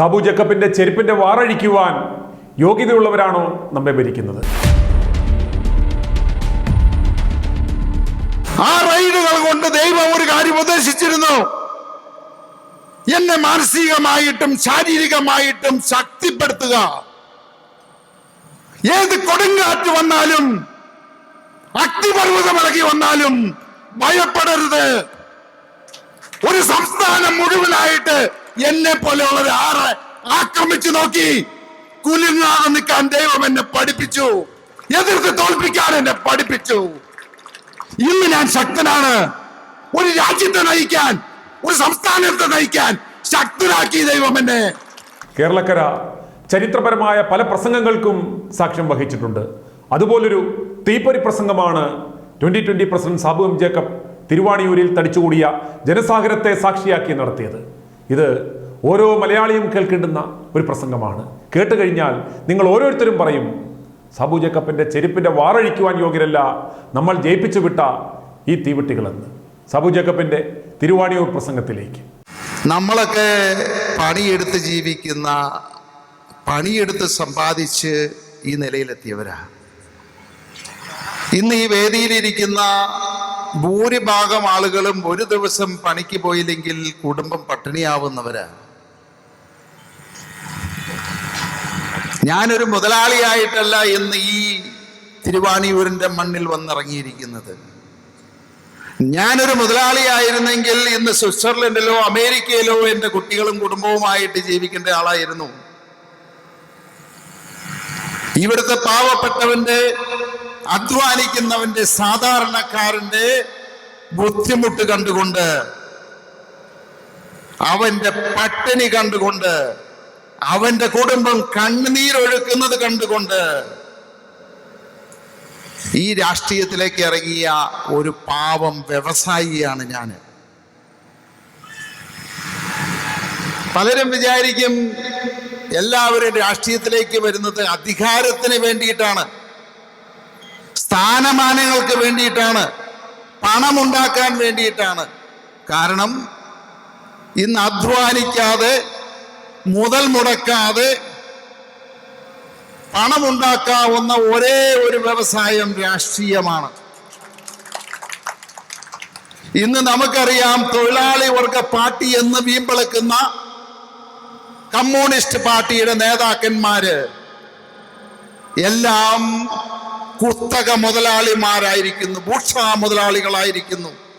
സാബു ജക്കബിന്റെ ചെരുപ്പിന്റെ വാറഴിക്കുവാൻ യോഗ്യതയുള്ളവരാണോ നമ്മെ ഭരിക്കുന്നത്? ആ റൈഡുകൾ കൊണ്ട് ദൈവം ഒരു കാര്യം ഉപദേശിച്ചിരുന്നു. എന്നെ മാനസികമായിട്ടും ശാരീരികമായിട്ടും ശക്തിപ്പെടുത്തുക. ഏത് കൊടുങ്കാറ്റ് വന്നാലും അഗ്നിപർവതം ഇളകി വന്നാലും ഭയപ്പെടരുത്. ഒരു സംസ്ഥാനം മുഴുവനായിട്ട് എന്നെ പോലെയുള്ള ആറ് ആക്രമിച്ചു നോക്കി? കുലുങ്ങാതെ നിൽക്കാൻ ദൈവം എന്നെ പഠിപ്പിച്ചു. എതിർത്ത് തോൽപ്പിക്കാൻ എന്നെ പഠിപ്പിച്ചു. ഇന്ന് ഞാൻ ശക്തനാണ്. ഒരു രാജ്യത്തെ നയിക്കാൻ ഒരു സംസ്ഥാനത്തെ നയിക്കാൻ ശക്തനാക്കി ദൈവം എന്നെ. കേരളക്കര ചരിത്രപരമായ പല പ്രസംഗങ്ങൾക്കും സാക്ഷ്യം വഹിച്ചിട്ടുണ്ട്. അതുപോലൊരു തീപ്പൊരി പ്രസംഗമാണ് twenty twenty president Sabu M Jacob തിരുവാണിയൂരിൽ തടിച്ചുകൂടിയ ജനസാഗരത്തെ സാക്ഷിയാക്കി നടത്തിയത്. ഇത് ഓരോ മലയാളിയും കേൾക്കേണ്ടുന്ന ഒരു പ്രസംഗമാണ്. കേട്ട് കഴിഞ്ഞാൽ നിങ്ങൾ ഓരോരുത്തരും പറയും സാബു ജേക്കപ്പിന്റെ ചെരുപ്പിന്റെ വാറഴിക്കുവാൻ യോഗ്യരല്ല. നമ്മൾ ജയിപ്പിച്ചു വിട്ട ഈ തീവെട്ടികളെന്ന്. സാബു ജേക്കപ്പിന്റെ തിരുവാണിയൂർ പ്രസംഗത്തിലേക്ക്. നമ്മളൊക്കെ പണിയെടുത്ത് ജീവിക്കുന്ന പണിയെടുത്ത് സമ്പാദിച്ച് ഈ നിലയിലെത്തിയവരാ. ഇന്ന് ഈ വേദിയിലിരിക്കുന്ന ഭൂരിഭാഗം ആളുകളും ഒരു ദിവസം പണിക്ക് പോയില്ലെങ്കിൽ കുടുംബം പട്ടിണിയാവുന്നവരാ. ഞാനൊരു മുതലാളിയായിട്ടല്ല ഇന്ന് ഈ തിരുവാണിയൂരിന്റെ മണ്ണിൽ വന്നിറങ്ങിയിരിക്കുന്നത്. ഞാനൊരു മുതലാളിയായിരുന്നെങ്കിൽ ഇന്ന് സ്വിറ്റ്സർലൻഡിലോ അമേരിക്കയിലോ എന്റെ കുട്ടികളും കുടുംബവുമായിട്ട് ജീവിക്കേണ്ട ആളായിരുന്നു. ഇവിടുത്തെ പാവപ്പെട്ടവന്റെ അധ്വാനിക്കുന്നവന്റെ സാധാരണക്കാരന്റെ ബുദ്ധിമുട്ട് കണ്ടുകൊണ്ട് അവന്റെ പട്ടിണി കണ്ടുകൊണ്ട് അവന്റെ കുടുംബം കണ്ണുനീരൊഴുക്കുന്നത് കണ്ടുകൊണ്ട് ഈ രാഷ്ട്രീയത്തിലേക്ക് ഇറങ്ങിയ ഒരു പാവം വ്യവസായിയാണ് ഞാൻ പലരും വിചാരിക്കും എല്ലാവരും രാഷ്ട്രീയത്തിലേക്ക് വരുന്നത് അധികാരത്തിന് വേണ്ടിയിട്ടാണ് സ്ഥാനമാനങ്ങൾക്ക് വേണ്ടിയിട്ടാണ് പണമുണ്ടാക്കാൻ വേണ്ടിയിട്ടാണ്. കാരണം ഇന്ന് അധ്വാനിക്കാതെ മുതൽ മുടക്കാതെ പണമുണ്ടാക്കാവുന്ന ഒരേ ഒരു വ്യവസായം രാഷ്ട്രീയമാണ്. ഇന്ന് നമുക്കറിയാം തൊഴിലാളി വർഗ പാർട്ടി എന്ന് വീമ്പിളക്കുന്ന കമ്മ്യൂണിസ്റ്റ് പാർട്ടിയുടെ നേതാക്കന്മാര് എല്ലാം കുത്തക മുതലാളിമാരായിരിക്കുന്നു ഭൂഷ മുതലാളികളായിരിക്കുന്നു.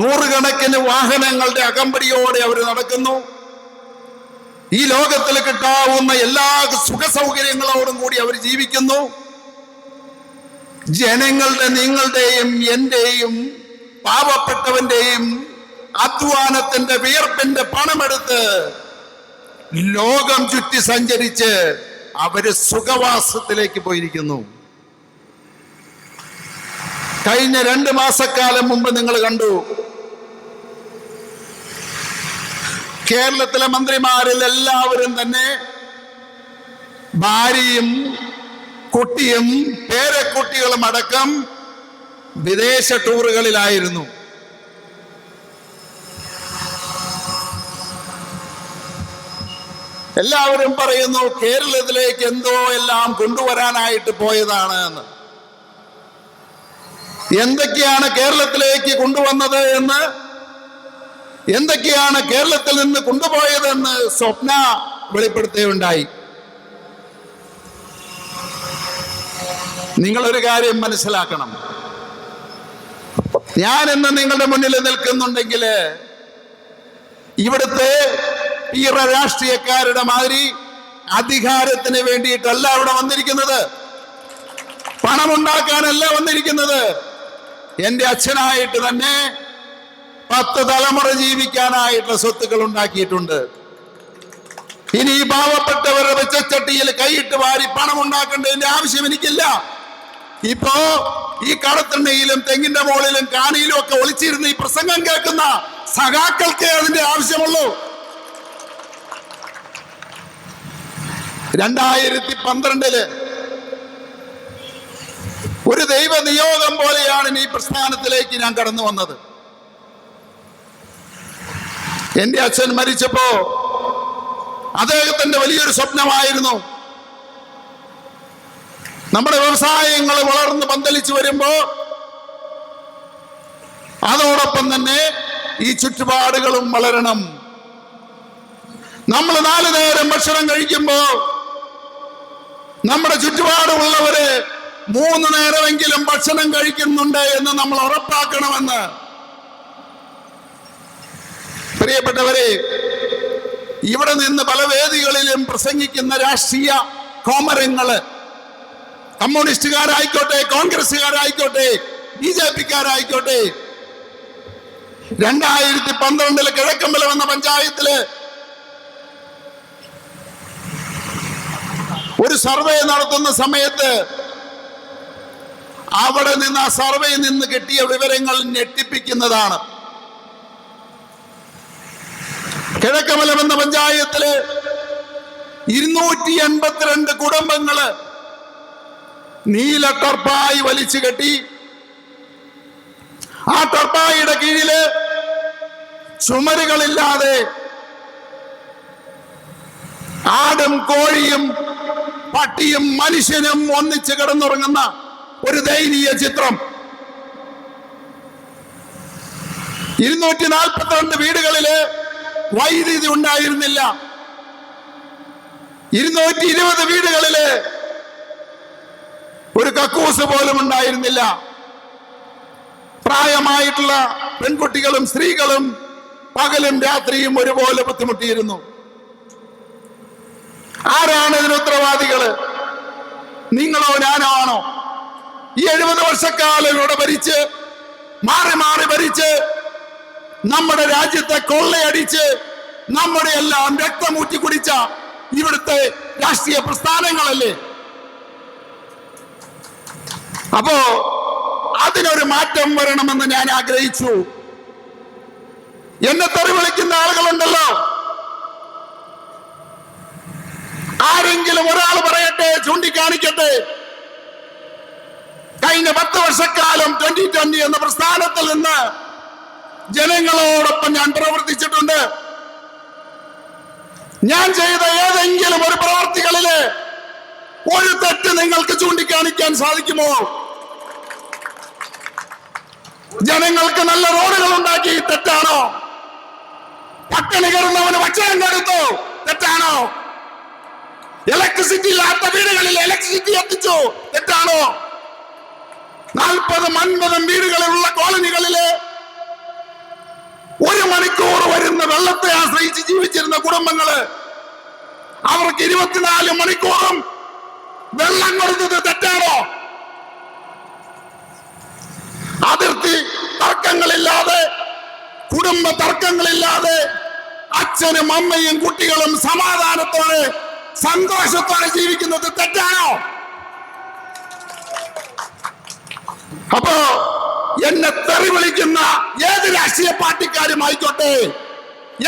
നൂറുകണക്കിന് വാഹനങ്ങളുടെ അകമ്പടിയോടെ അവർ നടക്കുന്നു. ഈ ലോകത്തിൽ കിട്ടാവുന്ന എല്ലാ സുഖ സൗകര്യങ്ങളോടും കൂടി അവർ ജീവിക്കുന്നു. ജനങ്ങളുടെ നിങ്ങളുടെയും എന്റെയും പാവപ്പെട്ടവന്റെയും അധ്വാനത്തിന്റെ വിയർപ്പിന്റെ പണമെടുത്ത് ലോകം ചുറ്റി സഞ്ചരിച്ച് അവർ സുഖവാസത്തിലേക്ക് പോയിരിക്കുന്നു. കഴിഞ്ഞ രണ്ട് മാസക്കാലം മുമ്പ് നിങ്ങൾ കണ്ടു. കേരളത്തിലെ മന്ത്രിമാരിൽ എല്ലാവരും തന്നെ ഭാര്യയും കുട്ടിയും പേരക്കുട്ടികളും അടക്കം വിദേശ ടൂറുകളിലായിരുന്നു. എല്ലാവരും പറയുന്നു കേരളത്തിലേക്ക് എന്തോ എല്ലാം കൊണ്ടുവരാനായിട്ട് പോയതാണ് എന്ന്. എന്തൊക്കെയാണ് കേരളത്തിലേക്ക് കൊണ്ടുവന്നത് എന്ന്? എന്തൊക്കെയാണ് കേരളത്തിൽ നിന്ന് കൊണ്ടുപോയതെന്ന് സ്വപ്ന വെളിപ്പെടുത്തുകയുണ്ടായി. നിങ്ങളൊരു കാര്യം മനസ്സിലാക്കണം. ഞാൻ ഇന്ന് നിങ്ങളുടെ മുന്നിൽ നിൽക്കുന്നുണ്ടെങ്കിൽ ഇവിടുത്തെ ഈറ രാഷ്ട്രീയക്കാരുടെ മാതിരി അധികാരത്തിന് വേണ്ടിയിട്ടല്ല അവിടെ വന്നിരിക്കുന്നത്. പണമുണ്ടാക്കാനല്ല വന്നിരിക്കുന്നത്. എന്റെ അച്ഛനായിട്ട് തന്നെ പത്ത് തലമുറ ജീവിക്കാനായിട്ടുള്ള സ്വത്തുക്കൾ ഉണ്ടാക്കിയിട്ടുണ്ട്. ഇനി ഈ പാവപ്പെട്ടവരുടെ വെച്ചച്ചട്ടിയിൽ കൈയിട്ട് വാരി പണം ഉണ്ടാക്കേണ്ടതിന്റെ ആവശ്യം എനിക്കില്ല. ഇപ്പോ ഈ കടത്തണ്ണയിലും തെങ്ങിന്റെ മുകളിലും കാണിയിലും ഒക്കെ ഒളിച്ചിരുന്ന് ഈ പ്രസംഗം കേൾക്കുന്ന സഖാക്കൾക്ക് അതിന്റെ ആവശ്യമുള്ളൂ. രണ്ടായിരത്തി പന്ത്രണ്ടിൽ ഒരു ദൈവ നിയോഗം പോലെയാണ് ഈ പ്രസ്ഥാനത്തിലേക്ക് ഞാൻ കടന്നു വന്നത്. എന്റെ അച്ഛൻ മരിച്ചപ്പോ അദ്ദേഹത്തിന്റെ വലിയൊരു സ്വപ്നമായിരുന്നു. നമ്മുടെ വ്യവസായങ്ങൾ വളർന്ന് പന്തലിച്ചു വരുമ്പോ അതോടൊപ്പം തന്നെ ഈ ചുറ്റുപാടുകളും വളരണം. നമ്മൾ നാലു നേരം ഭക്ഷണം കഴിക്കുമ്പോ നമ്മുടെ ചുറ്റുപാടുമുള്ളവര് മൂന്ന് നേരമെങ്കിലും ഭക്ഷണം കഴിക്കുന്നുണ്ട് എന്ന് നമ്മൾ ഉറപ്പാക്കണമെന്ന് പ്രിയപ്പെട്ടവരെ ഇവിടെ നിന്ന് പല വേദികളിലും പ്രസംഗിക്കുന്ന രാഷ്ട്രീയ കോമരങ്ങൾ കമ്മ്യൂണിസ്റ്റുകാരായിക്കോട്ടെ കോൺഗ്രസ്സുകാരായിക്കോട്ടെ ബി ജെ പിക്കാരായിക്കോട്ടെ രണ്ടായിരത്തി പന്ത്രണ്ടിൽ കിഴക്കമ്പലം എന്ന പഞ്ചായത്തിൽ ഒരു സർവേ നടത്തുന്ന സമയത്ത് അവിടെ നിന്ന് ആ സർവേയിൽ നിന്ന് കിട്ടിയ വിവരങ്ങൾ ഞെട്ടിപ്പിക്കുന്നതാണ്. കിഴക്കമലം എന്ന പഞ്ചായത്തിൽ ഇരുന്നൂറ്റി എൺപത്തിരണ്ട് കുടുംബങ്ങൾ നീല ടർപ്പായി വലിച്ചു കെട്ടി. ആ ടർപ്പായിയുടെ കീഴിൽ ചുമരുകളില്ലാതെ ആടും കോഴിയും പട്ടിയും മനുഷ്യനും ഒന്നിച്ച് കിടന്നുറങ്ങുന്ന ഒരു ദയനീയ ചിത്രം. ഇരുന്നൂറ്റി നാൽപ്പത്തിരണ്ട് വീടുകളിൽ വൈദ്യുതി ഉണ്ടായിരുന്നില്ല. ഇരുന്നൂറ്റി ഇരുപത് വീടുകളിൽ ഒരു കക്കൂസ് പോലും ഉണ്ടായിരുന്നില്ല. പ്രായമായിട്ടുള്ള പെൺകുട്ടികളും സ്ത്രീകളും പകലും രാത്രിയും ഒരുപോലെ ബുദ്ധിമുട്ടിയിരുന്നു. ആരാണ് ഇതിന് ഉത്തരവാദികൾ? നിങ്ങളോ ഞാനോ ആണോ? ഈ എഴുപത് വർഷക്കാലം ഇവിടെ ഭരിച്ച് മാറി മാറി ഭരിച്ച് നമ്മുടെ രാജ്യത്തെ കൊള്ളയടിച്ച് നമ്മുടെ എല്ലാം രക്തമൂറ്റി കുടിച്ച ഇവിടുത്തെ രാഷ്ട്രീയ പ്രസ്ഥാനങ്ങളല്ലേ? അപ്പോ അതിനൊരു മാറ്റം വരണമെന്ന് ഞാൻ ആഗ്രഹിച്ചു. എന്നെ തെറി വിളിക്കുന്ന ആളുകളുണ്ടല്ലോ. ആരെങ്കിലും ഒരാൾ പറയട്ടെ ചൂണ്ടിക്കാണിക്കട്ടെ. കഴിഞ്ഞ പത്ത് വർഷക്കാലം ട്വന്റി ജനങ്ങളോടൊപ്പം ഞാൻ പ്രവർത്തിച്ചിട്ടുണ്ട്. ഞാൻ ചെയ്ത ഏതെങ്കിലും ഒരു പ്രവർത്തികളിൽ ഒരു തെറ്റ് നിങ്ങൾക്ക് ചൂണ്ടിക്കാണിക്കാൻ സാധിക്കുമോ? ജനങ്ങൾക്ക് നല്ല റോഡുകൾ ഉണ്ടാക്കി തെറ്റാണോ? പട്ടിണി കയറുന്നവന് ഭക്ഷണം കൊടുത്തു? തെറ്റാണോ? ഇലക്ട്രിസിറ്റി ഇല്ലാത്ത വീടുകളിൽ ഇലക്ട്രിസിറ്റി എത്തിച്ചു? തെറ്റാണോ? നാൽപ്പതും അൻപതും വീടുകളിലുള്ള കോളനികളിൽ ഒരു മണിക്കൂർ വരുന്ന വെള്ളത്തെ ആശ്രയിച്ച് ജീവിച്ചിരുന്ന കുടുംബങ്ങൾ അവർക്ക് ഇരുപത്തിനാല് മണിക്കൂറും വെള്ളം കൊടുത്തത് തെറ്റാണോ? അതിർത്തി തർക്കങ്ങളില്ലാതെ കുടുംബ തർക്കങ്ങളില്ലാതെ അച്ഛനും അമ്മയും കുട്ടികളും സമാധാനത്തോടെ സന്തോഷത്തോടെ ജീവിക്കുന്നത് തെറ്റാണോ? അപ്പോ എന്നെ തെറി വിളിക്കുന്ന ഏത് രാഷ്ട്രീയ പാർട്ടിക്കാരും ആയിക്കോട്ടെ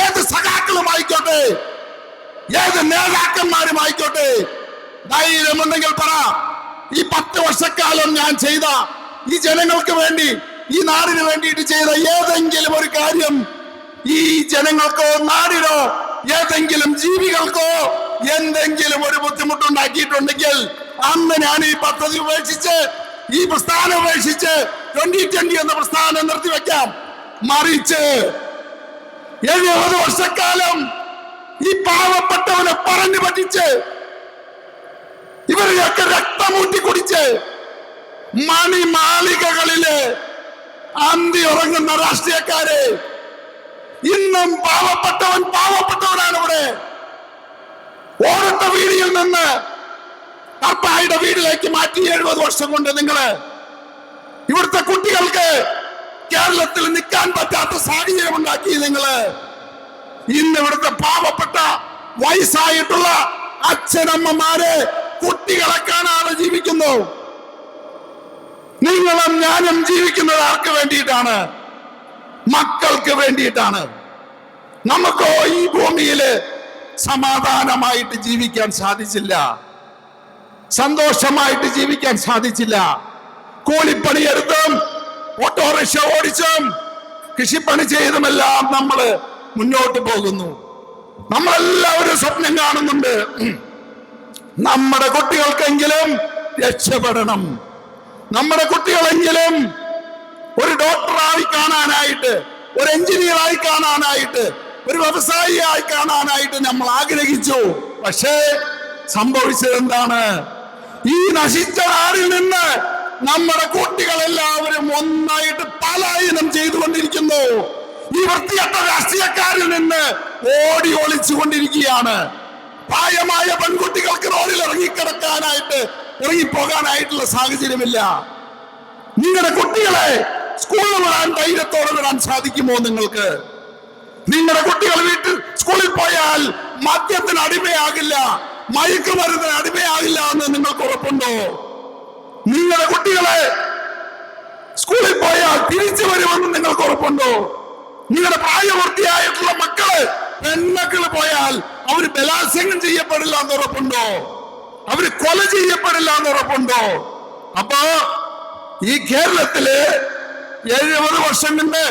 ഏത് സഖാക്കളും ആയിക്കോട്ടെ ഏത് നേതാക്കന്മാരും ആയിക്കോട്ടെ ധൈര്യമുണ്ടെങ്കിൽ പറ. ഈ പത്ത് വർഷക്കാലം ഞാൻ ചെയ്ത ഈ ജനങ്ങൾക്ക് വേണ്ടി ഈ നാടിന് വേണ്ടിയിട്ട് ചെയ്ത ഏതെങ്കിലും ഒരു കാര്യം ഈ ജനങ്ങൾക്കോ നാടിനോ ഏതെങ്കിലും ജീവികൾക്കോ എന്തെങ്കിലും ഒരു ബുദ്ധിമുട്ടുണ്ടാക്കിയിട്ടുണ്ടെങ്കിൽ അന്ന് ഞാൻ ഈ പദ്ധതി ഉപേക്ഷിച്ച് ഈ പ്രസ്ഥാനം ഉപേക്ഷിച്ച് ട്വന്റി ട്വന്റി എന്ന പ്രസ്ഥാനം നിർത്തിവെക്കാം മറിച്ച് എഴുപത് വർഷക്കാലം ഈ പാവപ്പെട്ടവനെ പറഞ്ഞു പറ്റിച്ച് ഇവരെയൊക്കെ രക്തമൂറ്റി കുടിച്ച് മണിമാളികകളിൽ അന്തി ഉറങ്ങുന്ന രാഷ്ട്രീയക്കാരെ ഇന്നും പാവപ്പെട്ടവൻ പാവപ്പെട്ടവനാണ് ഇവിടെ ഓരത്തെ വീടിയിൽ നിന്ന് കർത്തായുടെ വീട്ടിലേക്ക് മാറ്റി എഴുപത് വർഷം കൊണ്ട് നിങ്ങൾ ഇവിടുത്തെ കുട്ടികൾക്ക് കേരളത്തിൽ നിൽക്കാൻ പറ്റാത്ത സാഹചര്യം ഉണ്ടാക്കി നിങ്ങൾ. ഇന്ന് ഇവിടുത്തെ പാവപ്പെട്ട വയസ്സായിട്ടുള്ള അച്ഛനമ്മമാര് കുട്ടികളെ കാണാതെ ജീവിക്കുന്നു. നിങ്ങളും ഞാനും ജീവിക്കുന്നത് ആർക്ക് വേണ്ടിയിട്ടാണ്? മക്കൾക്ക് വേണ്ടിയിട്ടാണ്. നമുക്കോ ഈ ഭൂമിയിൽ സമാധാനമായിട്ട് ജീവിക്കാൻ സാധിച്ചില്ല. സന്തോഷമായിട്ട് ജീവിക്കാൻ സാധിച്ചില്ല. കൂലിപ്പണിയെടുത്തും ഓട്ടോറിക്ഷ ഓടിച്ചും കൃഷിപ്പണി ചെയ്തുമെല്ലാം നമ്മൾ മുന്നോട്ട് പോകുന്നു. നമ്മളെല്ലാവരും സ്വപ്നം കാണുന്നുണ്ട്. നമ്മുടെ കുട്ടികൾക്കെങ്കിലും രക്ഷപ്പെടണം. നമ്മുടെ കുട്ടികളെങ്കിലും ഒരു ഡോക്ടറായി കാണാനായിട്ട് ഒരു എഞ്ചിനീയറായി കാണാനായിട്ട് ഒരു വ്യവസായിയായി കാണാനായിട്ട് നമ്മൾ ആഗ്രഹിച്ചു. പക്ഷേ സംഭവിച്ചത് എന്താണ്? ഈ നശിച്ച നാടിൽ നിന്ന് നമ്മുടെ കുട്ടികളെല്ലാവരും ഒന്നായിട്ട് പലായനം ചെയ്തുകൊണ്ടിരിക്കുന്നു. ഈ വൃത്തിയത്ത രാഷ്ട്രീയക്കാരിൽ നിന്ന് ഓടി ഒളിച്ചുകൊണ്ടിരിക്കുകയാണ്. പ്രായമായ പെൺകുട്ടികൾക്ക് റോഡിൽ ഇറങ്ങിക്കിടക്കാനായിട്ട് ഇറങ്ങിപ്പോകാനായിട്ടുള്ള സാഹചര്യമില്ല. നിങ്ങളുടെ കുട്ടികളെ സ്കൂളിൽ വിടാൻ ധൈര്യത്തോടെ വിടാൻ സാധിക്കുമോ നിങ്ങൾക്ക്? നിങ്ങളുടെ കുട്ടികൾ വീട്ടിൽ സ്കൂളിൽ പോയാൽ മദ്യത്തിന് അടിമയാകില്ല. മയക്കുമരുന്നിന് അടിമയാകില്ല എന്ന് നിങ്ങൾക്ക് ഉറപ്പുണ്ടോ? നിങ്ങളുടെ കുട്ടികളെ സ്കൂളിൽ പോയാൽ തിരിച്ചു വരുമെന്ന് നിങ്ങൾക്ക് ഉറപ്പുണ്ടോ? നിങ്ങളുടെ പ്രായപൂർത്തിയായിട്ടുള്ള മക്കൾ പെൺമക്കൾ പോയാൽ അവർ ബലാത്സംഗം ചെയ്യപ്പെടില്ല എന്ന് ഉറപ്പുണ്ടോ? അവർ കൊല ചെയ്യപ്പെടില്ല എന്ന് ഉറപ്പുണ്ടോ? അപ്പോ ഈ കേരളത്തിൽ എഴുപത് വർഷം മുന്നേ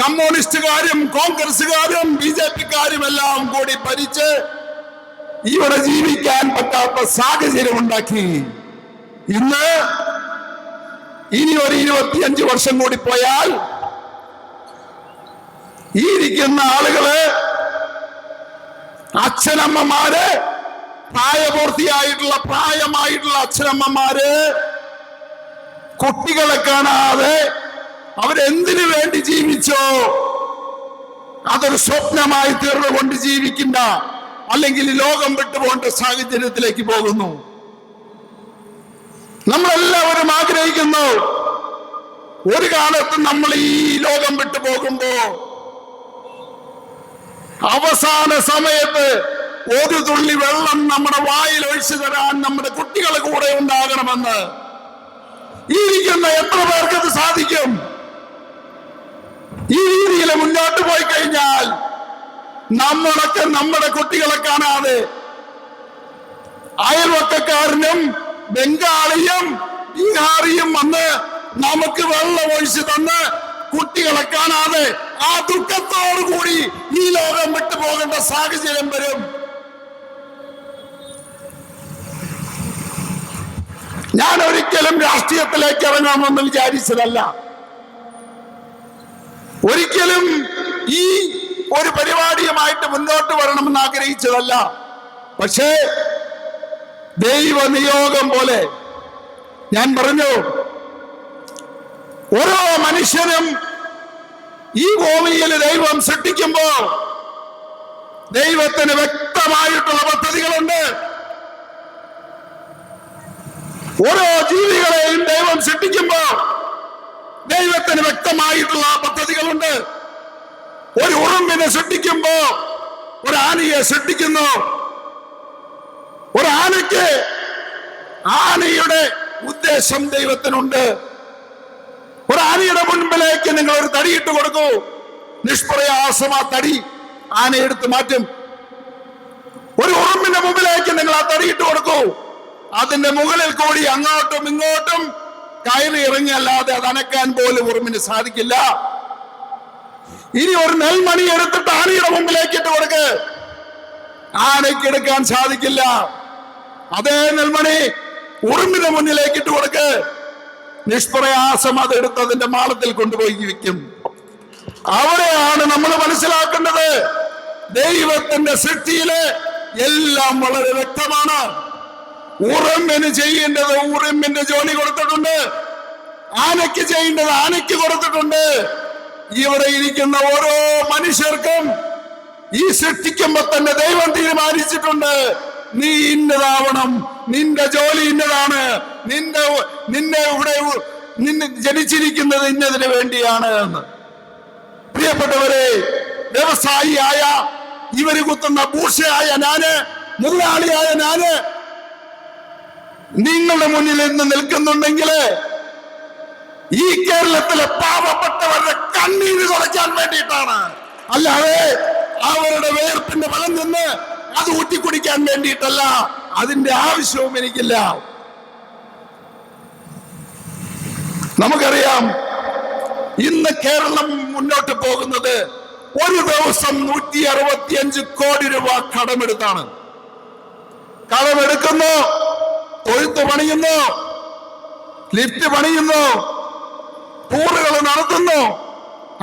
കമ്മ്യൂണിസ്റ്റുകാരും കോൺഗ്രസുകാരും ബി ജെ പിക്കാരും എല്ലാം കൂടി ഭരിച്ച് ഇവിടെ ജീവിക്കാൻ പറ്റാത്ത സാഹചര്യം ഉണ്ടാക്കി. ഇന്ന് ഇനി ഒരു ഇരുപത്തിയഞ്ച് വർഷം കൂടി പോയാൽ ഈ ഇരിക്കുന്ന ആളുകൾ അച്ഛനമ്മമാര് പ്രായപൂർത്തിയായിട്ടുള്ള പ്രായമായിട്ടുള്ള അച്ഛനമ്മമാര് കുട്ടികളെ കാണാതെ അവരെന്തിനു വേണ്ടി ജീവിച്ചോ? അതൊരു സ്വപ്നമായി തീർന്നുകൊണ്ട് ജീവിക്കുന്ന അല്ലെങ്കിൽ ലോകം വിട്ടുപോകേണ്ട സാഹചര്യത്തിലേക്ക് പോകുന്നു. നമ്മളെല്ലാവരും ആഗ്രഹിക്കുന്നു ഒരു കാലത്ത് നമ്മൾ ഈ ലോകം വിട്ടു പോകുമ്പോ അവസാന സമയത്ത് ഒരു തുള്ളി വെള്ളം നമ്മുടെ വായിൽ ഒഴിച്ചു തരാൻ നമ്മുടെ കുട്ടികൾ കൂടെ ഉണ്ടാകണമെന്ന്. ഇരിക്കുന്ന എത്ര പേർക്ക് അത് സാധിക്കും? ഈ രീതിയിൽ മുന്നോട്ട് പോയി കഴിഞ്ഞാൽ നമ്മളൊക്കെ നമ്മുടെ കുട്ടികളെ കാണാതെ അയൽവക്കക്കാരനും ബംഗാളിയും ബീഹാറിയും വന്ന് നമുക്ക് വെള്ളം ഒഴിച്ചു തന്ന് കുട്ടികളെ കാണാതെ ആ ദുഃഖത്തോടു കൂടി ഈ ലോകം വിട്ടുപോകേണ്ട സാഹചര്യം വരും. ഞാൻ ഒരിക്കലും രാഷ്ട്രീയത്തിലേക്ക് ഇറങ്ങാമെന്ന് വിചാരിച്ചതല്ല. ഒരിക്കലും ഈ ഒരു പരിപാടിയുമായിട്ട് മുന്നോട്ട് വരണമെന്ന് ആഗ്രഹിച്ചതല്ല. പക്ഷേ ദൈവനിയോഗം പോലെ ഞാൻ പറഞ്ഞു ഓരോ മനുഷ്യനും ഈ ഭൂമിയിൽ ദൈവം സൃഷ്ടിക്കുമ്പോൾ ദൈവത്തിന് വ്യക്തമായിട്ടുള്ള പദ്ധതികളുണ്ട്. ഓരോ ജീവികളെയും ദൈവം സൃഷ്ടിക്കുമ്പോൾ ദൈവത്തിന് വ്യക്തമായിട്ടുള്ള പദ്ധതികളുണ്ട്. ഒരു ഉറുമ്പിനെ സൃഷ്ടിക്കുമ്പോ ഒരു ആനയെ സൃഷ്ടിക്കുന്നു. ഒരു ആനയ്ക്ക് ആനയുടെ ഉദ്ദേശം ദൈവത്തിനുണ്ട്. ഒരു ആനയുടെ മുൻപിലേക്ക് നിങ്ങൾ ഒരു തടിയിട്ട് കൊടുക്കൂ. നിഷ്പ്രയാസം ആ തടി ആന എടുത്ത് മാറ്റും. ഒരു ഉറുമ്പിന്റെ മുമ്പിലേക്ക് നിങ്ങൾ ആ തടിയിട്ട് കൊടുക്കൂ. അതിന്റെ മുകളിൽ കൂടി അങ്ങോട്ടും ഇങ്ങോട്ടും കയറി ഇറങ്ങിയല്ലാതെ അത് അനക്കാൻ പോലും ഉറുമ്പിന് സാധിക്കില്ല. ഇനി ഒരു നെൽമണി എടുത്തിട്ട് ആനയുടെ മുമ്പിലേക്ക് ഇട്ട് കൊടുക്ക്. ആനയ്ക്ക് എടുക്കാൻ സാധിക്കില്ല. അതേ നെൽമണി ഉറുമ്പിന്റെ മുന്നിലേക്ക് ഇട്ട് കൊടുക്ക്. നിഷ്പ്രയാസം അത് എടുത്ത് അതിന്റെ മാളത്തിൽ കൊണ്ടുപോയി വയ്ക്കും. അവിടെയാണ് നമ്മൾ മനസ്സിലാക്കേണ്ടത്. ദൈവത്തിന്റെ സൃഷ്ടിയിലെ എല്ലാം വളരെ വ്യക്തമാണ്. ഉറുമ്പിന് ചെയ്യേണ്ടത് ഉറുമ്പിന്റെ ജോലി കൊടുത്തിട്ടുണ്ട്. ആനയ്ക്ക് ചെയ്യേണ്ടത് ആനയ്ക്ക് കൊടുത്തിട്ടുണ്ട്. ഇവിടെ ഇരിക്കുന്ന ഓരോ മനുഷ്യർക്കും ഈ സൃഷ്ടിക്കുമ്പോ തന്നെ ദൈവം തീരുമാനിച്ചിട്ടുണ്ട്. നീ ഇന്നതാവണം. നിന്റെ ജോലി ഇന്നതാണ്. നിന്റെ നിന്നെ ഇവിടെ നിന്നെ ജനിച്ചിരിക്കുന്നത് ഇന്നതിന് വേണ്ടിയാണ് എന്ന്. പ്രിയപ്പെട്ടവരെ വ്യവസായിയായ ഇവർ കുത്തുന്ന ഭൂഷയായ ഞാൻ മുതലാളിയായ ഞാൻ നിങ്ങളുടെ മുന്നിൽ ഇന്ന് നിൽക്കുന്നുണ്ടെങ്കിൽ ഈ കേരളത്തിലെ പാവപ്പെട്ടവരുടെ കണ്ണീര് തുളയ്ക്കാൻ വേണ്ടിയിട്ടാണ്. അല്ലാതെ അവരുടെ വേർപ്പിന്റെ ഫലം നിന്ന് അത് ഊറ്റിക്കുടിക്കാൻ വേണ്ടിയിട്ടല്ല. അതിന്റെ ആവശ്യവും എനിക്കില്ല. നമുക്കറിയാം ഇന്ന് കേരളം മുന്നോട്ട് പോകുന്നത് ഒരു ദിവസം നൂറ്റി അറുപത്തിയഞ്ച് കോടി രൂപ കടമെടുത്താണ്. കടമെടുക്കുന്നു തൊഴുത്ത് പണിയുന്നു ലിഫ്റ്റ് പണിയുന്നു ടൂറുകൾ നടത്തുന്നു.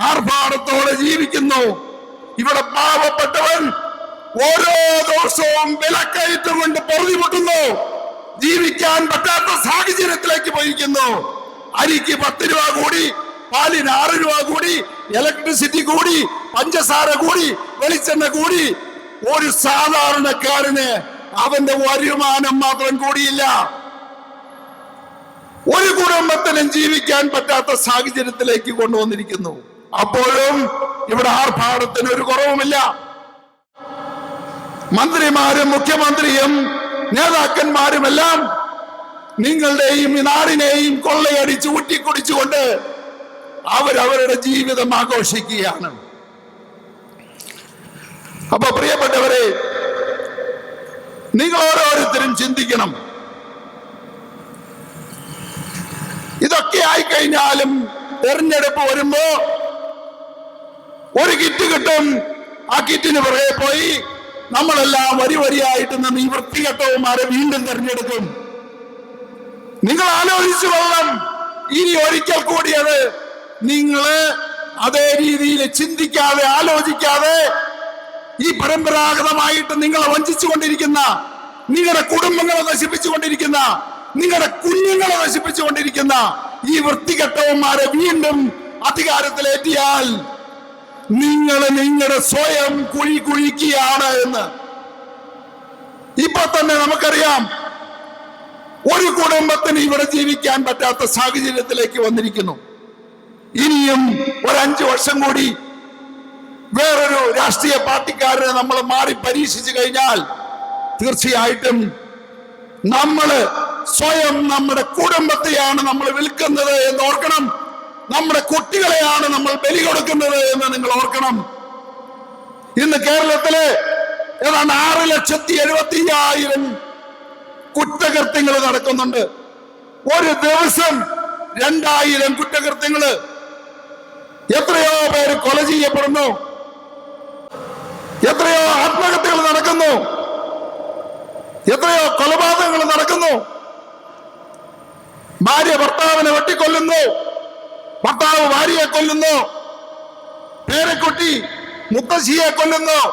ആർഭാടത്തോടെ ജീവിക്കുന്നു. ഇവിടെ പാവപ്പെട്ടവൻ ഓരോ ദിവസവും വിലക്കയറ്റം കൊണ്ട് പൊറുതിമുട്ടുന്നു. ജീവിക്കാൻ പറ്റാത്ത സാഹചര്യത്തിലേക്ക് പോയിരിക്കുന്നു. അരിക്ക് പത്ത് രൂപ കൂടി പാലിന് ആറ് രൂപ കൂടി ഇലക്ട്രിസിറ്റി കൂടി പഞ്ചസാര കൂടി വെളിച്ചെണ്ണ കൂടി. ഒരു സാധാരണക്കാരന് അവന്റെ വരുമാനം മാത്രം കൂടിയില്ല. ഒരു കുടുംബത്തിനും ജീവിക്കാൻ പറ്റാത്ത സാഹചര്യത്തിലേക്ക് കൊണ്ടുവന്നിരിക്കുന്നു. അപ്പോഴും ഇവിടെ ആർഭാടത്തിന് ഒരു കുറവുമില്ല. മന്ത്രിമാരും മുഖ്യമന്ത്രിയും നേതാക്കന്മാരും എല്ലാം നിങ്ങളുടെയും ഈ നാടിനെയും കൊള്ളയടിച്ച് ഊറ്റിക്കുടിച്ചുകൊണ്ട് അവരവരുടെ ജീവിതം ആഘോഷിക്കുകയാണ്. അപ്പൊ പ്രിയപ്പെട്ടവരെ നിങ്ങൾ ഓരോരുത്തരും ചിന്തിക്കണം. ഇതൊക്കെ ആയിക്കഴിഞ്ഞാലും തെരഞ്ഞെടുപ്പ് വരുമ്പോ ഒരു കിറ്റ് കിട്ടും. ആ കിറ്റിന് പുറകെ പോയി നമ്മളെല്ലാം വരി വരിയായിട്ട് നിന്ന് ഈ വൃത്തികെട്ടവന്മാരെ വീണ്ടും തെരഞ്ഞെടുക്കും. നിങ്ങൾ ആലോചിച്ചു കൊള്ളണം ഇനി ഒരിക്കൽ കൂടി അത് നിങ്ങൾ അതേ രീതിയിൽ ചിന്തിക്കാതെ ആലോചിക്കാതെ ഈ പരമ്പരാഗതമായിട്ട് നിങ്ങളെ വഞ്ചിച്ചുകൊണ്ടിരിക്കുന്ന നിങ്ങളുടെ കുടുംബങ്ങളെ നശിപ്പിച്ചുകൊണ്ടിരിക്കുന്ന നിങ്ങളുടെ കുഞ്ഞുങ്ങളെ നശിപ്പിച്ചുകൊണ്ടിരിക്കുന്ന ഈ വൃത്തികെട്ടവന്മാരെ വീണ്ടും അധികാരത്തിലേറ്റിയാൽ നിങ്ങൾ നിങ്ങളുടെ സ്വയം കുഴി കുഴിക്കുകയാണ് എന്ന്. ഇപ്പൊ തന്നെ നമുക്കറിയാം ഒരു കുടുംബത്തിന് ഇവിടെ ജീവിക്കാൻ പറ്റാത്ത സാഹചര്യത്തിലേക്ക് വന്നിരിക്കുന്നു. ഇനിയും ഒരു അഞ്ചു വർഷം കൂടി വേറൊരു രാഷ്ട്രീയ പാർട്ടിക്കാരനെ നമ്മൾ മാറി പരീക്ഷിച്ചു കഴിഞ്ഞാൽ തീർച്ചയായിട്ടും നമ്മൾ സ്വയം നമ്മുടെ കുടുംബത്തെയാണ് നമ്മൾ വിൽക്കുന്നത് എന്ന് ഓർക്കണം. നമ്മുടെ കുട്ടികളെയാണ് നമ്മൾ ബലി കൊടുക്കുന്നത് എന്ന് നിങ്ങൾ ഓർക്കണം. ഇന്ന് കേരളത്തിലെ ഏതാണ്ട് ആറ് ലക്ഷത്തി എഴുപത്തി അയ്യായിരം കുറ്റകൃത്യങ്ങൾ നടക്കുന്നുണ്ട്. ഒരു ദിവസം രണ്ടായിരം കുറ്റകൃത്യങ്ങൾ എത്രയോ പേര് കൊല ചെയ്യപ്പെടുന്നു. എത്രയോ ആത്മഹത്യകൾ നടക്കുന്നു. എത്രയോ കൊലപാതകങ്ങൾ നടക്കുന്നു. ഭാര്യ ഭർത്താവിനെ വെട്ടിക്കൊല്ലുന്നു. ഭർത്താവ് ഭാര്യയെ കൊല്ലുന്നു. പേരക്കുട്ടി മുത്തശ്ശിയെ കൊല്ലുന്നു.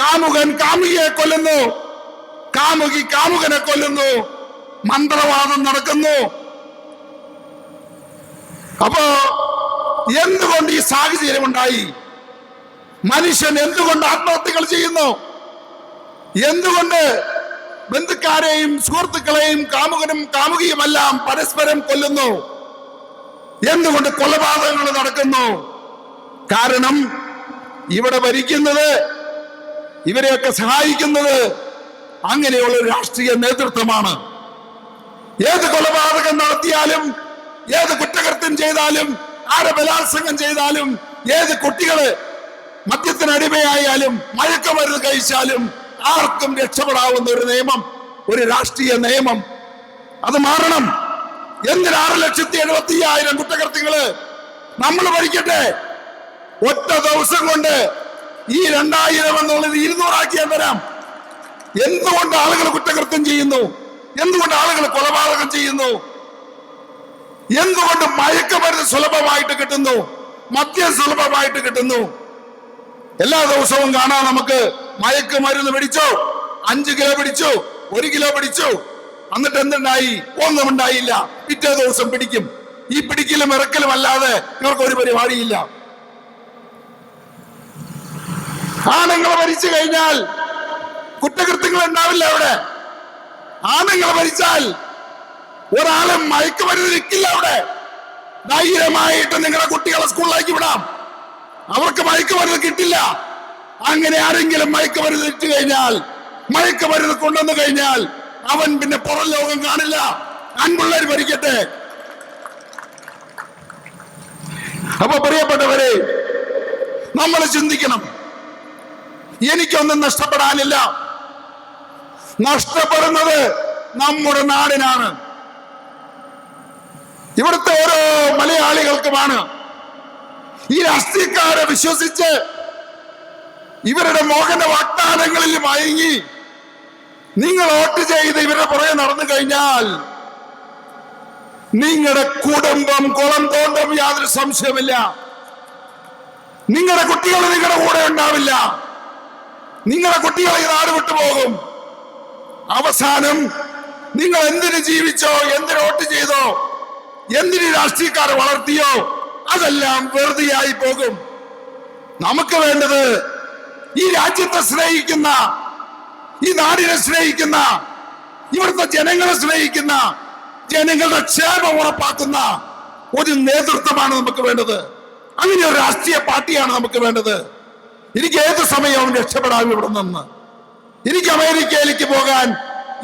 കാമുകൻ കാമുകിയെ കൊല്ലുന്നു. കാമുകി കാമുകനെ കൊല്ലുന്നു. മന്ത്രവാദം നടക്കുന്നു. അപ്പോ എന്തുകൊണ്ട് ഈ സാഹചര്യം ഉണ്ടായി മനുഷ്യൻ എന്തുകൊണ്ട് ആത്മഹത്യകൾ ചെയ്യുന്നു? എന്തുകൊണ്ട് ബന്ധുക്കാരെയും സുഹൃത്തുക്കളെയും കാമുകനും കാമുകിയുമെല്ലാം പരസ്പരം കൊല്ലുന്നു. എന്തുകൊണ്ട് കൊലപാതകങ്ങൾ നടക്കുന്നു? കാരണം ഇവിടെ ഭരിക്കുന്നത് ഇവരെയൊക്കെ സഹായിക്കുന്നത് അങ്ങനെയുള്ള രാഷ്ട്രീയ നേതൃത്വമാണ്. ഏത് കൊലപാതകം നടത്തിയാലും ഏത് കുറ്റകൃത്യം ചെയ്താലും ആരെ ബലാത്സംഗം ചെയ്താലും ഏത് കുട്ടികൾ മദ്യത്തിനടിമയായാലും മയക്കമരുന്ന് കഴിച്ചാലും ആർക്കും രക്ഷപ്പെടാവുന്ന ഒരു നിയമം ഒരു രാഷ്ട്രീയ നിയമം. അത് മാറണം. എന്തിന് ആറ് ലക്ഷത്തി എഴുപത്തി അയ്യായിരം കുറ്റകൃത്യങ്ങൾ? നമ്മൾ ഭരിക്കട്ടെ ഒറ്റ ദിവസം കൊണ്ട് ഈ രണ്ടായിരം എന്നുള്ളത് ഇരുന്നൂറാക്കിയാൽ തരാം. എന്തുകൊണ്ട് ആളുകൾ കുറ്റകൃത്യം ചെയ്യുന്നു? എന്തുകൊണ്ട് ആളുകൾ കൊലപാതകം ചെയ്യുന്നു? എന്തുകൊണ്ട് മയക്കമരുന്ന് സുലഭമായിട്ട് കിട്ടുന്നു? മദ്യം സുലഭമായിട്ട് കിട്ടുന്നു? എല്ലാ ദിവസവും കാണാം നമുക്ക് മയക്ക് മരുന്ന് പിടിച്ചു അഞ്ച് കിലോ പിടിച്ചു ഒരു കിലോ പിടിച്ചു. എന്നിട്ട് എന്തുണ്ടായി? ഒന്നും ഉണ്ടായില്ല. പിറ്റേ ദിവസം പിടിക്കും. ഈ പിടിക്കലും ഇറക്കലും അല്ലാതെ ഇവർക്ക് ഒരു പരിപാടിയില്ല. ആണുങ്ങളെ ഭരിച്ചു കഴിഞ്ഞാൽ കുറ്റകൃത്യങ്ങൾ ഉണ്ടാവില്ല അവിടെ. ആണുങ്ങളെ ഭരിച്ചാൽ ഒരാളും മയക്കുമരുന്ന് നിൽക്കില്ല അവിടെ. ധൈര്യമായിട്ട് നിങ്ങളുടെ കുട്ടികളെ സ്കൂളിലേക്ക് വിടാം. അവർക്ക് മയക്കുമരുന്ന് കിട്ടില്ല. അങ്ങനെ ആരെങ്കിലും മയക്കുമരുന്ന് ഇട്ട് കഴിഞ്ഞാൽ മയക്കുമരുന്ന് കൊണ്ടുവന്നു കഴിഞ്ഞാൽ അവൻ പിന്നെ പുറം ലോകം കാണില്ല. അൻപിള്ളേർ ഭരിക്കട്ടെ അപ്പൊ പ്രിയപ്പെട്ടവരെ നമ്മൾ ചിന്തിക്കണം. എനിക്കൊന്നും നഷ്ടപ്പെടാനില്ല. നഷ്ടപ്പെടുന്നത് നമ്മുടെ നാടിനാണ്. ഇവിടുത്തെ ഓരോ മലയാളികൾക്കുമാണ്. ഈ രാഷ്ട്രീയക്കാരെ വിശ്വസിച്ച് ഇവരുടെ മോഹന വാഗ്ദാനങ്ങളിൽ മയങ്ങി നിങ്ങൾ വോട്ട് ചെയ്ത് ഇവരുടെ പുറകെ നടന്നു കഴിഞ്ഞാൽ നിങ്ങളുടെ കുടുംബം കുളം തോണ്ടും യാതൊരു സംശയമില്ല നിങ്ങളുടെ കുട്ടികൾ നിങ്ങളുടെ കൂടെ ഉണ്ടാവില്ല. നിങ്ങളുടെ കുട്ടികൾ ഈ നാട് വിട്ടുപോകും അവസാനം നിങ്ങൾ എന്തിനു ജീവിച്ചോ എന്തിനു വോട്ട് ചെയ്തോ എന്തിന് രാഷ്ട്രീയക്കാരെ വളർത്തിയോ അതെല്ലാം വെറുതെയായി പോകും. നമുക്ക് വേണ്ടത് ഈ രാജ്യത്തെ സ്നേഹിക്കുന്ന ഈ നാടിനെ സ്നേഹിക്കുന്ന ഇവിടുത്തെ ജനങ്ങളെ സ്നേഹിക്കുന്ന ജനങ്ങളുടെ ക്ഷേമം ഉറപ്പാക്കുന്ന ഒരു നേതൃത്വമാണ് നമുക്ക് വേണ്ടത്. അങ്ങനെ ഒരു രാഷ്ട്രീയ പാർട്ടിയാണ് നമുക്ക് വേണ്ടത്. എനിക്ക് ഏത് സമയവും രക്ഷപ്പെടാം ഇവിടെ നിന്ന്. എനിക്ക് അമേരിക്കയിലേക്ക് പോകാൻ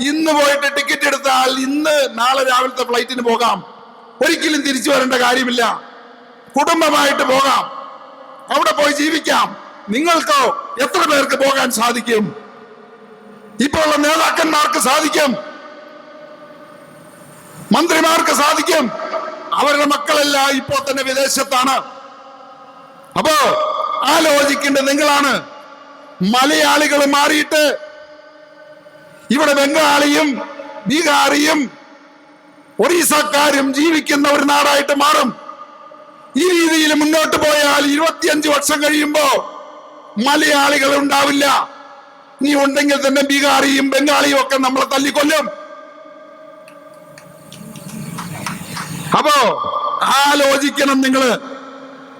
ഇന്ന് പോയിട്ട് ടിക്കറ്റ് എടുത്താൽ ഇന്ന് നാളെ രാവിലത്തെ ഫ്ലൈറ്റിന് പോകാം. ഒരിക്കലും തിരിച്ചു വരേണ്ട കാര്യമില്ല. കുടുംബമായിട്ട് പോകാം. അവിടെ പോയി ജീവിക്കാം. നിങ്ങൾക്കോ എത്ര പേർക്ക് പോകാൻ സാധിക്കും? ഇപ്പോൾ ഉള്ള നേതാക്കന്മാർക്ക് സാധിക്കും. മന്ത്രിമാർക്ക് സാധിക്കും. അവരുടെ മക്കളെല്ലാം ഇപ്പോൾ തന്നെ വിദേശത്താണ്. അപ്പോ ആലോചിക്കേണ്ടത് നിങ്ങളാണ്. മലയാളികൾ മാറിയിട്ട് ഇവിടെ ബംഗാളിയും ബീഹാറിയും ഒറീസക്കാരും ജീവിക്കുന്ന ഒരു നാടായിട്ട് മാറും. ഈ രീതിയിൽ മുന്നോട്ട് പോയാൽ ഇരുപത്തിയഞ്ച് വർഷം കഴിയുമ്പോ മലയാളികൾ ഉണ്ടാവില്ല. നീ ഉണ്ടെങ്കിൽ തന്നെ ബീഹാറിയും ബംഗാളിയും ഒക്കെ നമ്മളെ തല്ലിക്കൊല്ലും. അപ്പോ ആലോചിക്കണം നിങ്ങൾ.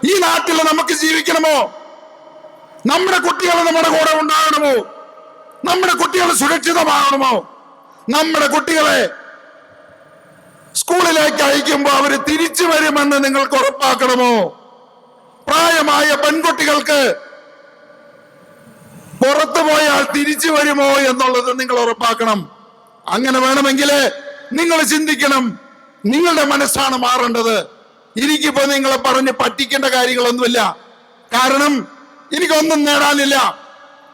ഈ നാട്ടിൽ നമുക്ക് ജീവിക്കണമോ? നമ്മുടെ കുട്ടികൾ നമ്മുടെ കൂടെ ഉണ്ടാകണമോ? നമ്മുടെ കുട്ടികൾ സുരക്ഷിതമാകണമോ? നമ്മുടെ കുട്ടികളെ സ്കൂളിലേക്ക് അയക്കുമ്പോൾ അവർ തിരിച്ചു വരുമെന്ന് നിങ്ങൾക്ക് ഉറപ്പാക്കണമോ? പ്രായമായ പെൺകുട്ടികൾക്ക് പുറത്തു പോയാൽ തിരിച്ചു വരുമോ എന്നുള്ളത് നിങ്ങൾ ഉറപ്പാക്കണം. അങ്ങനെ വേണമെങ്കിൽ നിങ്ങൾ ചിന്തിക്കണം. നിങ്ങളുടെ മനസ്സാണ് മാറേണ്ടത്. എനിക്കിപ്പോ നിങ്ങളെ പറഞ്ഞ് പറ്റിക്കേണ്ട കാര്യങ്ങളൊന്നുമില്ല. കാരണം എനിക്കൊന്നും നേടാനില്ല.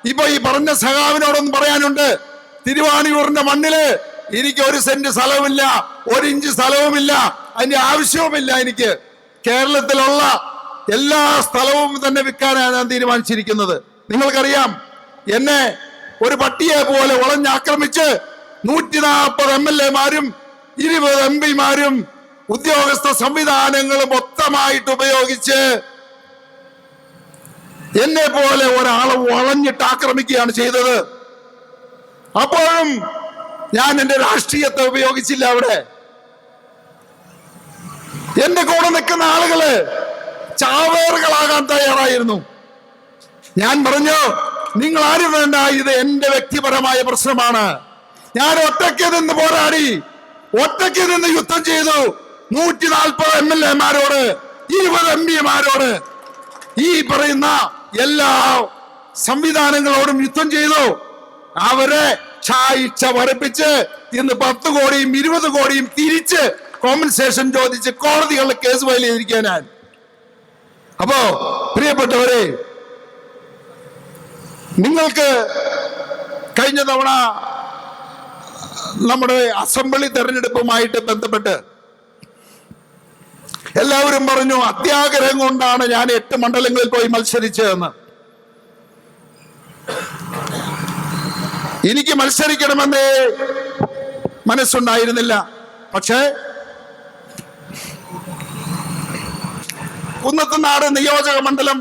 ഇപ്പൊ ഈ പറഞ്ഞ സഖാവിനോടൊന്നും പറയാനുണ്ട്. തിരുവാണിയൂറിന്റെ മണ്ണിൽ എനിക്ക് ഒരു സെന്റ് സ്ഥലവുമില്ല ഒരു ഇഞ്ച് സ്ഥലവുമില്ല അതിന്റെ ആവശ്യവുമില്ല എനിക്ക്. കേരളത്തിലുള്ള എല്ലാ സ്ഥലവും തന്നെ വിൽക്കാനാണ് ഞാൻ തീരുമാനിച്ചിരിക്കുന്നത്. നിങ്ങൾക്കറിയാം എന്നെ ഒരു പട്ടിയെ പോലെ വളഞ്ഞാക്രമിച്ച് നൂറ്റി നാൽപ്പത് എം എൽ എമാരും ഇരുപത് എം പിമാരും ഉദ്യോഗസ്ഥ സംവിധാനങ്ങൾ മൊത്തമായിട്ട് ഉപയോഗിച്ച് എന്നെ പോലെ ഒരാളെ വളഞ്ഞിട്ട് ആക്രമിക്കുകയാണ് ചെയ്തത്. അപ്പോഴും ഞാൻ എന്റെ രാഷ്ട്രീയത്തെ ഉപയോഗിച്ചില്ല അവിടെ. എന്റെ കൂടെ നിൽക്കുന്ന ആളുകൾ ചാവേറുകളാകാൻ തയ്യാറായിരുന്നു. ഞാൻ പറഞ്ഞു നിങ്ങൾ ആരും വേണ്ട ഇത് എന്റെ വ്യക്തിപരമായ പ്രശ്നമാണ്. ഞാൻ ഒറ്റയ്ക്ക് നിന്ന് പോരാടി. ഒറ്റയ്ക്ക് നിന്ന് യുദ്ധം ചെയ്തു. നൂറ്റി നാൽപ്പത് എം എൽ എമാരോട് ഇരുപത് എം പിമാരോട് ഈ പറയുന്ന എല്ലാ സംവിധാനങ്ങളോടും യുദ്ധം ചെയ്തു. അവരെ ചായ്ച്ച വരപ്പിച്ച് ഇന്ന് പത്ത് കോടിയും ഇരുപത് കോടിയും തിരിച്ച് കോമ്പൻസേഷൻ ചോദിച്ച് കോടതികളിൽ കേസ് ഫയൽ ചെയ്തിരിക്കാനാണ് അപ്പോ പ്രിയപ്പെട്ടവരെ നിങ്ങൾക്ക് കഴിഞ്ഞ തവണ നമ്മുടെ അസംബ്ലി തെരഞ്ഞെടുപ്പുമായിട്ട് ബന്ധപ്പെട്ട് എല്ലാവരും പറഞ്ഞു അത്യാഗ്രഹം കൊണ്ടാണ് ഞാൻ എട്ട് മണ്ഡലങ്ങളിൽ പോയി മത്സരിച്ചതെന്ന്. എനിക്ക് മത്സരിക്കണമെന്നേ മനസ്സുണ്ടായിരുന്നില്ല. പക്ഷേ കുന്നത്തുനാട് നിയോജക മണ്ഡലം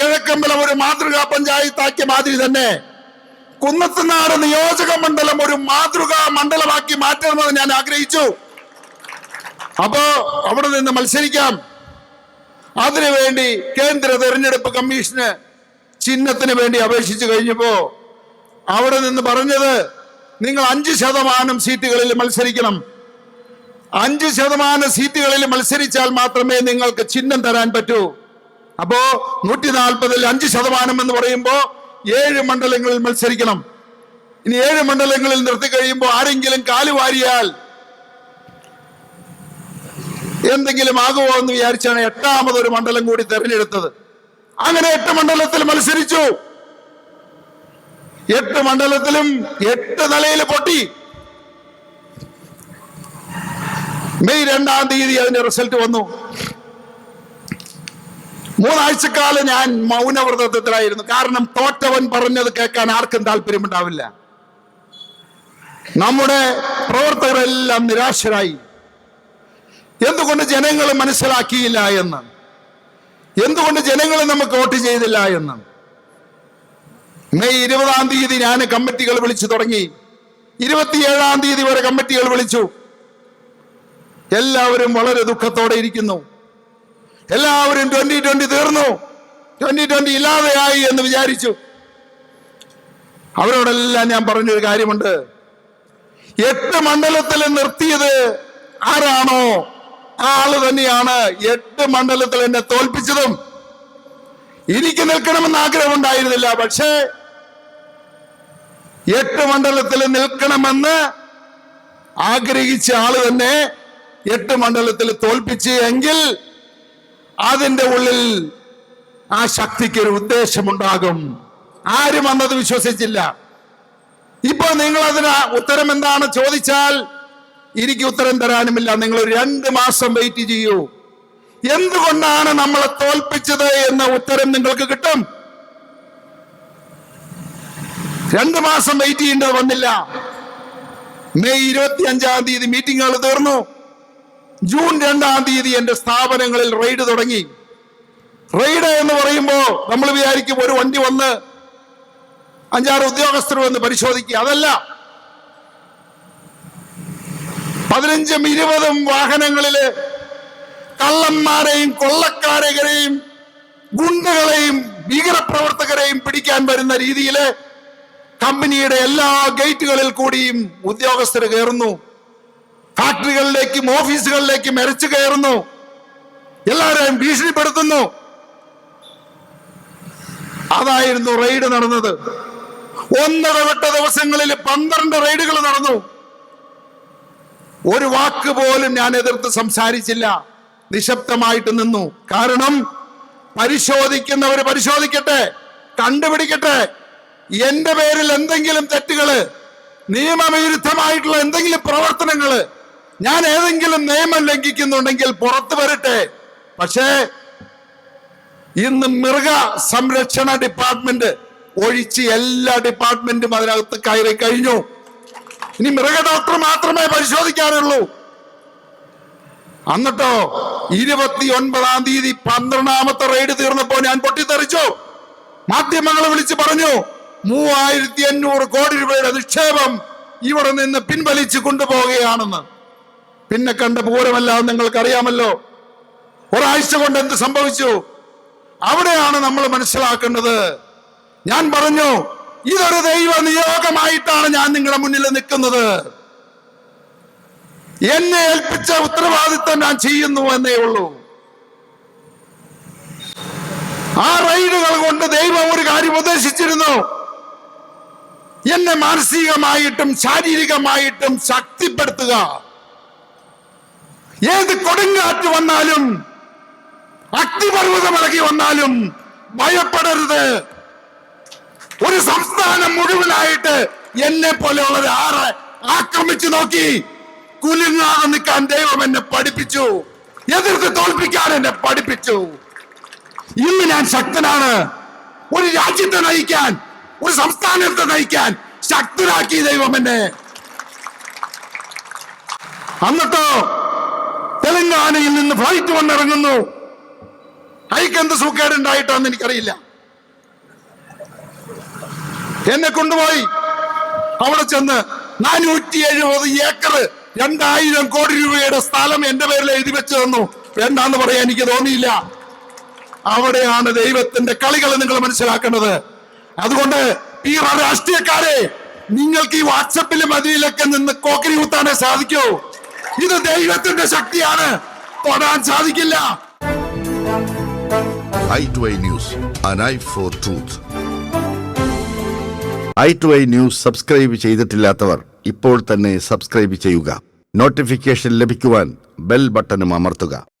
കിഴക്കമ്പലം ഒരു മാതൃകാ പഞ്ചായത്താക്കിയ മാതിരി തന്നെ കുന്നത്തുനാട് നിയോജക മണ്ഡലം ഒരു മാതൃകാ മണ്ഡലമാക്കി മാറ്റണമെന്ന് ഞാൻ ആഗ്രഹിച്ചു. അപ്പോ അവിടെ നിന്ന് മത്സരിക്കാം. അതിനുവേണ്ടി കേന്ദ്ര തെരഞ്ഞെടുപ്പ് കമ്മീഷന് ചിഹ്നത്തിന് വേണ്ടി അപേക്ഷിച്ചു കഴിഞ്ഞപ്പോ അവിടെ നിന്ന് പറഞ്ഞത് നിങ്ങൾ അഞ്ച് ശതമാനം സീറ്റുകളിൽ മത്സരിക്കണം. അഞ്ച് ശതമാനം സീറ്റുകളിൽ മത്സരിച്ചാൽ മാത്രമേ നിങ്ങൾക്ക് ചിഹ്നം തരാൻ പറ്റൂ. അപ്പോ നൂറ്റി നാൽപ്പതിൽ അഞ്ച് ശതമാനം എന്ന് പറയുമ്പോൾ ഏഴ് മണ്ഡലങ്ങളിൽ മത്സരിക്കണം. ഇനി ഏഴ് മണ്ഡലങ്ങളിൽ നിർത്തി കഴിയുമ്പോൾ ആരെങ്കിലും കാലുവാരിയാൽ എന്തെങ്കിലും ആകുമോ എന്ന് വിചാരിച്ചാണ് എട്ടാമതൊരു മണ്ഡലം കൂടി തെരഞ്ഞെടുത്തത്. അങ്ങനെ എട്ട് മണ്ഡലത്തിൽ മത്സരിച്ചു. എട്ട് മണ്ഡലത്തിലും എട്ട് നിലയിൽ പൊട്ടി. മെയ് രണ്ടാം തീയതി അതിന്റെ റിസൾട്ട് വന്നു. മൂന്നാഴ്ചക്കാലം ഞാൻ മൗനവ്രതത്തിലായിരുന്നു. കാരണം തോറ്റവൻ പറഞ്ഞത് കേൾക്കാൻ ആർക്കും താല്പര്യമുണ്ടാവില്ല. നമ്മുടെ പ്രവർത്തകരെല്ലാം നിരാശരായി. എന്തുകൊണ്ട് ജനങ്ങൾ മനസ്സിലാക്കിയില്ല എന്ന്? എന്തുകൊണ്ട് ജനങ്ങൾ നമുക്ക് വോട്ട് ചെയ്തില്ല എന്ന്? മെയ് ഇരുപതാം തീയതി ഞാൻ കമ്മിറ്റികൾ വിളിച്ചു തുടങ്ങി. ഇരുപത്തിയേഴാം തീയതി വരെ കമ്മിറ്റികൾ വിളിച്ചു. എല്ലാവരും വളരെ ദുഃഖത്തോടെ ഇരിക്കുന്നു. എല്ലാവരും ട്വന്റി ട്വന്റി തീർന്നു. ട്വന്റി ട്വന്റി ഇല്ലാതെയായി എന്ന് വിചാരിച്ചു. അവരോടെല്ലാം ഞാൻ പറഞ്ഞൊരു കാര്യമുണ്ട്. എട്ട് മണ്ഡലത്തിൽ നിർത്തിയത് ആരാണോ? ആ ആൾ തന്നെയാണ് എട്ട് മണ്ഡലത്തിൽ എന്നെ തോൽപ്പിച്ചതും. എനിക്ക് നിൽക്കണമെന്ന് ആഗ്രഹമുണ്ടായിരുന്നില്ല. പക്ഷേ എട്ട് മണ്ഡലത്തിൽ നിൽക്കണമെന്ന് ആഗ്രഹിച്ച ആൾ തന്നെ എട്ട് മണ്ഡലത്തിൽ തോൽപ്പിച്ച് എങ്കിൽ അതിന്റെ ഉള്ളിൽ ആ ശക്തിക്ക് ഒരു ഉദ്ദേശമുണ്ടാകും. ആരും അന്നത് വിശ്വസിച്ചില്ല. ഇപ്പൊ നിങ്ങൾ അതിന് ഉത്തരം എന്താണ് ചോദിച്ചാൽ എനിക്ക് ഉത്തരം തരാനുമില്ല. നിങ്ങൾ രണ്ട് മാസം വെയിറ്റ് ചെയ്യൂ. എന്തുകൊണ്ടാണ് നമ്മളെ തോൽപ്പിച്ചത് എന്ന ഉത്തരം നിങ്ങൾക്ക് കിട്ടും? രണ്ട് മാസം വെയിറ്റ് ചെയ്യേണ്ടത് വന്നില്ല. മെയ് ഇരുപത്തി അഞ്ചാം തീയതി മീറ്റിങ്ങുകൾ തീർന്നു. ജൂൺ രണ്ടാം തീയതി എന്റെ സ്ഥാപനങ്ങളിൽ റെയ്ഡ് തുടങ്ങി. റെയ്ഡ് എന്ന് പറയുമ്പോൾ നമ്മൾ വിചാരിക്കും ഒരു വണ്ടി വന്ന് അഞ്ചാറ് ഉദ്യോഗസ്ഥർ വന്ന് പരിശോധിക്കുക. അതല്ല. പതിനഞ്ചും ഇരുപതും വാഹനങ്ങളിൽ കള്ളന്മാരെയും കൊള്ളക്കാരകരെയും ഗുണ്ടകളെയും ഭീകരപ്രവർത്തകരെയും പിടിക്കാൻ വരുന്ന രീതിയിൽ കമ്പനിയുടെ എല്ലാ ഗേറ്റുകളിൽ കൂടിയും ഉദ്യോഗസ്ഥർ കയറുന്നു. ഫാക്ടറികളിലേക്കും ഓഫീസുകളിലേക്കും എരച്ചു കയറുന്നു. എല്ലാവരെയും ഭീഷണിപ്പെടുത്തുന്നു. അതായിരുന്നു റെയ്ഡ് നടന്നത്. ഒന്നിടവിട്ട ദിവസങ്ങളിൽ പന്ത്രണ്ട് റെയ്ഡുകൾ നടന്നു. ഒരു വാക്ക് പോലും ഞാൻ എതിർത്ത് സംസാരിച്ചില്ല. നിശബ്ദമായിട്ട് നിന്നു. കാരണം പരിശോധിക്കുന്നവർ പരിശോധിക്കട്ടെ കണ്ടുപിടിക്കട്ടെ. എന്റെ പേരിൽ എന്തെങ്കിലും തെറ്റുകൾ നിയമവിരുദ്ധമായിട്ടുള്ള എന്തെങ്കിലും പ്രവർത്തനങ്ങൾ ഞാൻ ഏതെങ്കിലും നിയമം ലംഘിക്കുന്നുണ്ടെങ്കിൽ പുറത്തു വരട്ടെ. പക്ഷേ ഇന്ന് മൃഗ സംരക്ഷണ ഡിപ്പാർട്ട്മെന്റ് ഒഴിച്ച് എല്ലാ ഡിപ്പാർട്ട്മെന്റും അതിനകത്ത് കയറി കഴിഞ്ഞു. ഇനി മൃഗ ഡോക്ടർ മാത്രമേ പരിശോധിക്കാനുള്ളൂ. എന്നിട്ടോ ഇരുപത്തി ഒൻപതാം തീയതി പന്ത്രണ്ടാമത്തെ റെയ്ഡ് തീർന്നപ്പോ ഞാൻ പൊട്ടിത്തെറിച്ചു. മാധ്യമങ്ങളെ വിളിച്ച് പറഞ്ഞു മൂവായിരത്തി അഞ്ഞൂറ് കോടി രൂപയുടെ നിക്ഷേപം ഇവിടെ നിന്ന് പിൻവലിച്ചു കൊണ്ടുപോവുകയാണെന്ന്. പിന്നെ കണ്ട പൂരമല്ല നിങ്ങൾക്കറിയാമല്ലോ. ഒരാഴ്ച കൊണ്ട് എന്ത് സംഭവിച്ചു? അവിടെയാണ് നമ്മൾ മനസ്സിലാക്കേണ്ടത്. ഞാൻ പറഞ്ഞു ഇതൊരു ദൈവ നിയോഗമായിട്ടാണ് ഞാൻ നിങ്ങളുടെ മുന്നിൽ നിൽക്കുന്നത്. എന്നെ ഏൽപ്പിച്ച ഉത്തരവാദിത്തം ഞാൻ ചെയ്യുന്നു എന്നേ ഉള്ളൂ. ആ റൈഡുകൾ കൊണ്ട് ദൈവം ഒരു കാര്യം ഉദ്ദേശിച്ചിരുന്നു എന്നെ മാനസികമായിട്ടും ശാരീരികമായിട്ടും ശക്തിപ്പെടുത്തുക. ഏത് കൊടുങ്കാറ്റ് വന്നാലും അഗ്നിപർവതം ഇളകി വന്നാലും ഭയപ്പെടരുത്. ഒരു സംസ്ഥാനം മുഴുവനായിട്ട് എന്നെ പോലെയുള്ള ഒരാളെ ആക്രമിച്ചു നോക്കി കുലുങ്ങാതെ നിൽക്കാൻ ദൈവം എന്നെ പഠിപ്പിച്ചു. എതിർത്ത് തോൽപ്പിക്കാൻ എന്നെ പഠിപ്പിച്ചു. ഇന്ന് ഞാൻ ശക്തനാണ്. ഒരു രാജ്യത്തെ നയിക്കാൻ ഒരു സംസ്ഥാനത്തെ നയിക്കാൻ ശക്തരാക്കി ദൈവം എന്നെ. എന്നിട്ടോ തെലങ്കാനയിൽ നിന്ന് ഫ്ലൈറ്റ് വന്നിറങ്ങുന്നു. അയക്കെന്ത് സൂക്കേടുണ്ടായിട്ടാന്ന് എനിക്കറിയില്ല. എന്നെ കൊണ്ടുപോയി. അവിടെ ചെന്ന് നാനൂറ്റി എഴുപത് ഏക്കർ രണ്ടായിരം കോടി രൂപയുടെ സ്ഥലം എന്റെ പേരിൽ എഴുതി വെച്ച് തന്നു. വേണ്ടാന്ന് പറയാൻ എനിക്ക് തോന്നിയില്ല. അവിടെയാണ് ദൈവത്തിന്റെ കളികൾ നിങ്ങൾ മനസ്സിലാക്കേണ്ടത്. അതുകൊണ്ട് ഈ രാഷ്ട്രീയക്കാരെ നിങ്ങൾക്ക് ഈ വാട്സപ്പിലും അതിലൊക്കെ നിന്ന് കോക്കരി കുത്താനേ സാധിക്കൂ. ഇത് ദൈവത്തിന്റെ ശക്തിയാണ്. തൊടാൻ സാധിക്കില്ല. I to I news I I news subscribe ചെയ്തിട്ടില്ലാത്തവർ ഇപ്പോൾ തന്നെ സബ്സ്ക്രൈബ് ചെയ്യുക. നോട്ടിഫിക്കേഷൻ ലഭിക്കുവാൻ ബെൽ ബട്ടണും അമർത്തുക.